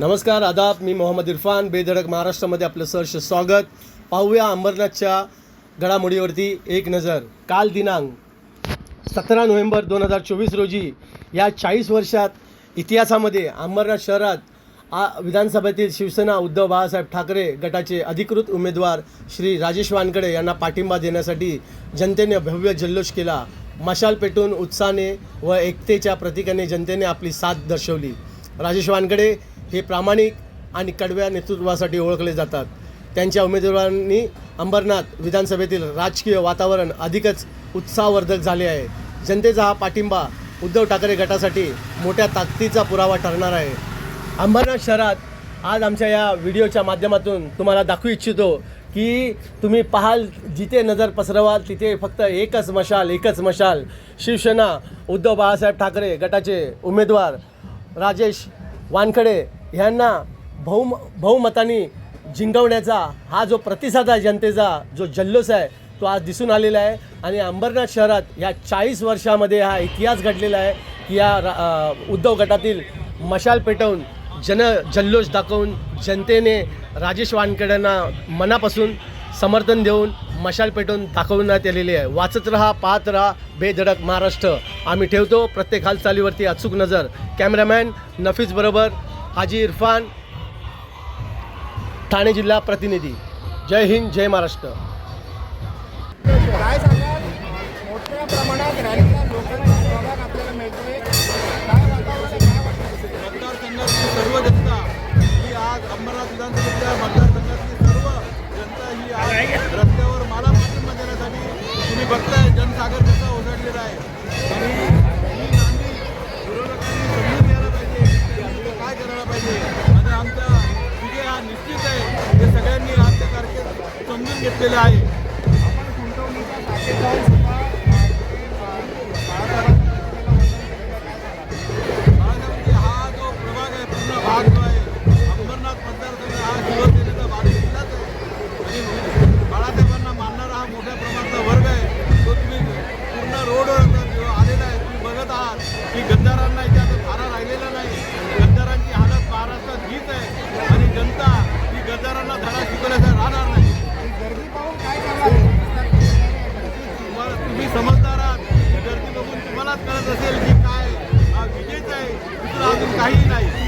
नमस्कार आदाब. मी मोहम्मद इरफान. बेधडक महाराष्ट्रामध्ये आपलं सहर्ष स्वागत. पाहूया अंबरनाथच्या घडामोडीवरती एक नजर. काल दिनांक सतरा नोव्हेंबर दोन हजार चोवीस रोजी या चाळीस वर्षात इतिहासामध्ये अंबरनाथ शहरात आ विधानसभेतील शिवसेना उद्धव बाळासाहेब ठाकरे गटाचे अधिकृत उमेदवार श्री राजेश वानकडे यांना पाठिंबा देण्यासाठी जनतेने भव्य जल्लोष केला. मशाल पेटून उत्साहाने व एकतेच्या प्रतीकाने जनतेने आपली साथ दर्शवली. राजेश वानकडे हे प्रामाणिक आणि कडव्या नेतृत्वासाठी ओळखले जातात. त्यांच्या उमेदवारांनी अंबरनाथ विधानसभेतील राजकीय वातावरण अधिकच उत्साहवर्धक झाले आहे. जनतेचा हा पाठिंबा उद्धव ठाकरे गटासाठी मोठ्या ताकदीचा पुरावा ठरणार आहे. अंबरनाथ शहरात आज आमच्या या व्हिडिओच्या माध्यमातून तुम्हाला दाखवू इच्छितो की तुम्ही पाहाल जिथे नजर पसरवाल तिथे फक्त एकच मशाल एकच मशाल. शिवसेना उद्धव बाळासाहेब ठाकरे गटाचे उमेदवार राजेश वानखडे ह्यांना बहुम बहुमतानी जिंकवण्याचा हा जो प्रतिसाद आहे जनतेचा जो जल्लोष आहे तो आज दिसून आलेला आहे. आणि अंबरनाथ शहरात या चाळीस वर्षामध्ये हा इतिहास घडलेला आहे की या रा- उद्धव गटातील मशाल पेटवून जन जल्लोष दाखवून जनतेने राजेश वानखेड्यांना मनापासून समर्थन देऊन मशाल पेटवून दाखवण्यात आलेली आहे. वाचत रहा पाहत रहा बेधडक महाराष्ट्र. आम्ही ठेवतो प्रत्येक हालचालीवरती अचूक नजर. कॅमेरामॅन नफीजबरोबर हाजी इरफान ठाणे जिल्हा प्रतिनिधी. जय हिंद जय महाराष्ट्र. काय सांगाल? मोठ्या प्रमाणात रॅलीला लोकांचा सहभाग आपल्याला मिळतोय. काय वातावरण आहे? काय वाटतं मतदारसंघातली सर्व जनता ही आज अंबरनाथ विधानसभेच्या मतदारसंघातली सर्व जनता ही आज रस्त्यावर मला पाठिंबा देण्यासाठी तुम्ही बघताय जनसागर कसा ओसरलेला आहे. आणि आहे हे समजून आहे. आपण गुंतवणुकीच्या जाऊन समजदार आहात गर्दी बघून तुम्हालाच कळत असेल की काय हा विजेच आहे दुसरं अजून काहीही नाही.